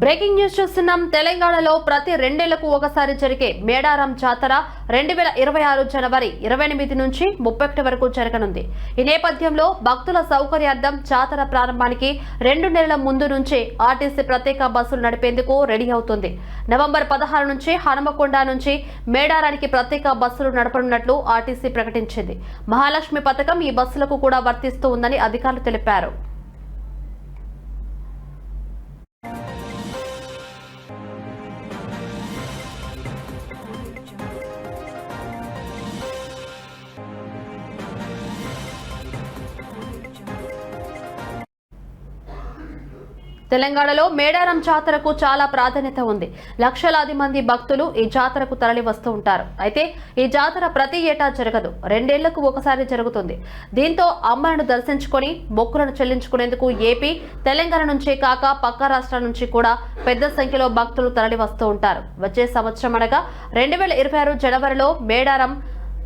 Breaking news చూస్తున్నాం. తెలంగాణలో ప్రతి రెండేళ్ళకు ఒకసారి జరిగే మేడారం జాతర రెండు వేల ఇరవై ఆరు జనవరి ఇరవై ఎనిమిది నుంచి ముప్పై ఒకటి వరకు జరగనుంది. ఈ నేపథ్యంలో భక్తుల సౌకర్యార్థం జాతర ప్రారంభానికి రెండు నెలల ముందు నుంచే ఆర్టీసీ ప్రత్యేక బస్సులు నడిపేందుకు రెడీ అవుతుంది. నవంబర్ పదహారు నుంచి హనుమకొండ నుంచి మేడారానికి ప్రత్యేక బస్సులు నడపనున్నట్లు ఆర్టీసీ ప్రకటించింది. మహాలక్ష్మి పథకం ఈ బస్సులకు కూడా వర్తిస్తూ ఉందని అధికారులు తెలిపారు. తెలంగాణలో మేడారం జాతరకు చాలా ప్రాధాన్యత ఉంది. లక్షలాది మంది భక్తులు ఈ జాతరకు తరలి వస్తూ ఉంటారు. అయితే ఈ జాతర ప్రతి ఏటా జరగదు. రెండేళ్ళకు ఒకసారి జరుగుతుంది. దీంతో అమ్మలను దర్శించుకొని మొక్కులను చెల్లించుకునేందుకు ఏపీ తెలంగాణ నుంచే కాక పక్క రాష్ట్రాల నుంచి కూడా పెద్ద సంఖ్యలో భక్తులు తరలి వస్తూ ఉంటారు. వచ్చే సంవత్సరం అనగా రెండు వేల ఇరవై ఆరు జనవరిలో మేడారం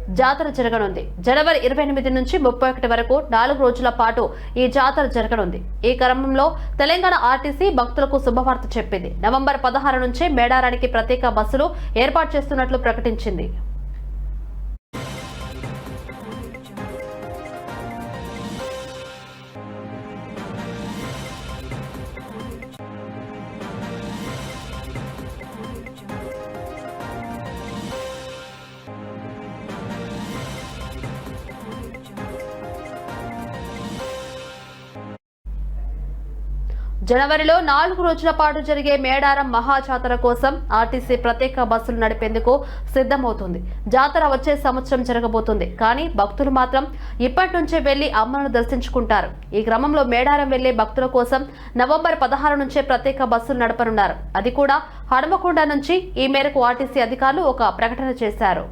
జాతర జరగనుంది. జనవరి ఇరవై ఎనిమిది నుంచి ముప్పై ఒకటి వరకు నాలుగు రోజుల పాటు ఈ జాతర జరగనుంది. ఈ క్రమంలో తెలంగాణ ఆర్టీసీ భక్తులకు శుభవార్త చెప్పింది. నవంబర్ పదహారు నుంచే మేడారానికి ప్రత్యేక బస్సులు ఏర్పాటు చేస్తున్నట్లు ప్రకటించింది. జనవరిలో నాలుగు రోజుల పాటు జరిగే మేడారం మహాజాతర కోసం ఆర్టీసీ ప్రత్యేక బస్సులు నడిపేందుకు సిద్ధమవుతుంది. జాతర వచ్చే సంవత్సరం జరగబోతుంది. కానీ భక్తులు మాత్రం ఇప్పటి నుంచే వెళ్ళి అమ్మను దర్శించుకుంటారు. ఈ క్రమంలో మేడారం వెళ్ళే భక్తుల కోసం నవంబర్ పదహారు నుంచే ప్రత్యేక బస్సులు నడపనున్నారు. అది కూడా హనుమకొండ నుంచి ఈ మేరకు ఆర్టీసీ అధికారులు ఒక ప్రకటన చేశారు.